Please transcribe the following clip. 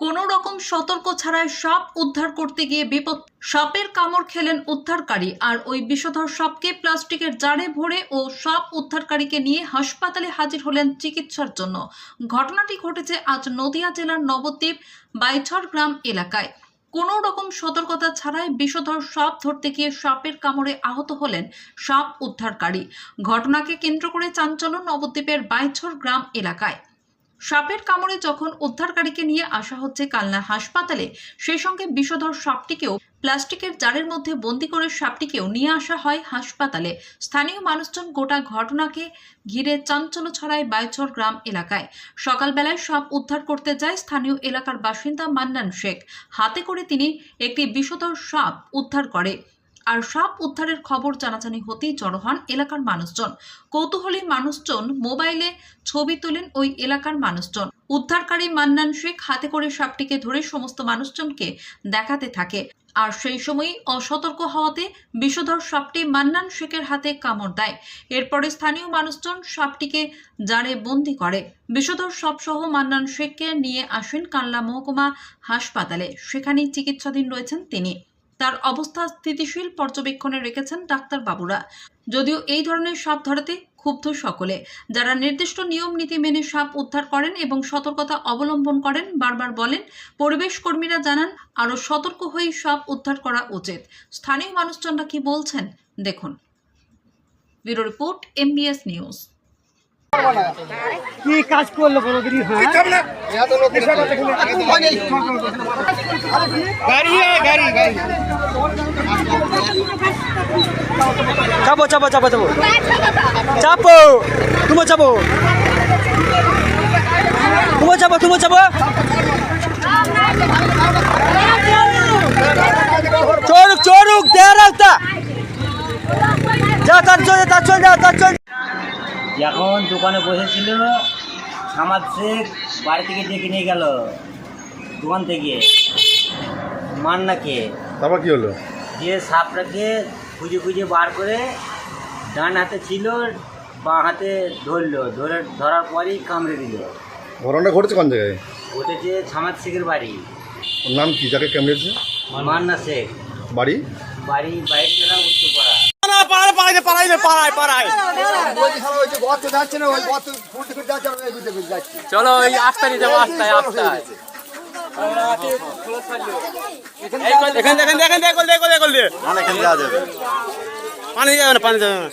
কোনো রকম সতর্ক ছাড়াই সাপ উদ্ধার করতে গিয়ে বিপদ। সাপের কামড় খেলেন উদ্ধারকারী, আর ওই বিষধর সাপকে প্লাস্টিকের জারে ভরে ও সাপ উদ্ধারকারীকে নিয়ে হাসপাতালে হাজির হলেন চিকিৎসার জন্য। ঘটনাটি ঘটেছে আজ নদিয়া জেলার নবদ্বীপ, বাইছর গ্রাম এলাকায়। কোনো রকম সতর্কতা ছাড়াই বিষধর সাপ ধরতে গিয়ে সাপের কামড়ে আহত হলেন সাপ উদ্ধারকারী। ঘটনাকে কেন্দ্র করে চাঞ্চল্য নবদ্বীপের বাইছর গ্রাম এলাকায়। সাপের কামড়ে যখন উদ্ধারকারীকে নিয়ে আসা হচ্ছে কালনা হাসপাতালে, সেই সঙ্গে বিষধর সাপটিকেও প্লাস্টিকের জারের মধ্যে বন্দি করে সাপটিকেও নিয়ে আসা হয় হাসপাতালে। স্থানীয় মানুষজন গোটা ঘটনাকে ঘিরে চাঞ্চল্য ছড়ায় বাইচর গ্রাম এলাকায়। সকালবেলায় সাপ উদ্ধার করতে যায় স্থানীয় এলাকার বাসিন্দা মান্নান শেখ। হাতে করে তিনি একটি বিষধর সাপ উদ্ধার করে। আর সাপ উদ্ধারের খবর জানাজানি হতেই জড়ো হন এলাকার মানুষজন। কৌতূহলী মানুষজন মোবাইলে ছবি তোলেন ওই এলাকার মানুষজন। উদ্ধারকারী মান্নান শেখ হাতে করে সাপটিকে ধরে সমস্ত মানুষজনকে দেখাতে থাকে। আর সেই সময়ই অসতর্ক হওয়াতে বিষধর সাপটি মান্নান শেখের হাতে কামড় দেয়। এরপরে স্থানীয় মানুষজন সাপটিকে জারে বন্দি করে। বিষধর সাপসহ মান্নান শেখকে নিয়ে আসেন কানলা মহকুমা হাসপাতালে। সেখানেই চিকিৎসাধীন রয়েছেন তিনি। তার অবস্থা স্থিতিশীল পর্যবেক্ষণে রেখেছেন ডাক্তারবাবুরা যদিও এই ধরনের সাপ ধরাতে ক্ষুব্ধ সকলে, যারা নির্দিষ্ট নিয়ম, নীতি মেনে সাপ উদ্ধার করেন এবং সতর্কতা অবলম্বন করেন, বারবার বলেন, পরিবেশ কর্মীরা জানান, আরও সতর্ক হয়েই সাপ উদ্ধার করা উচিত। স্থানীয় মানুষজনরা কি বলছেন? দেখুন। Bureau report MBS news. কি কাজ করল কোনোদিনই হ্যাঁ? চাপো চাপো চাপো চাপো। চাপো তুমি চাপো। তুমি চাপো তুমি চাপো। চোরুক চোরুক দেয়া রাখতা যা তার চলে তার চলে যা তার চলে। এখন দোকানে বসেছিল সামাদ শেখ বাড়ি থেকে ডেকে নিয়ে গেল দোকান থেকে। মান্নাকে তারপর কি হলো? দিয়ে সাপটাকে খুঁজে খুঁজে বার করে ডান হাতে ছিল বাঁ হাতে ধরলো ধরে ধরার পরেই কামড়ে দিল। ঘটনাটা ঘটেছে কোন জায়গায়? ঘটেছে সামাদ শেখের বাড়ি। ওর নাম কি যাকে কামড়েছে? মান্না শেখ। বাড়ি? বাড়ি বাইক জেলা উত্তরপাড়া। চলো এই আস্তানি যাব আস্তায় আস্তায় এখান দেখেন দেখেন দেখল দেখল দেখল দিয়ে পানি যাবে না পানি যাবে না।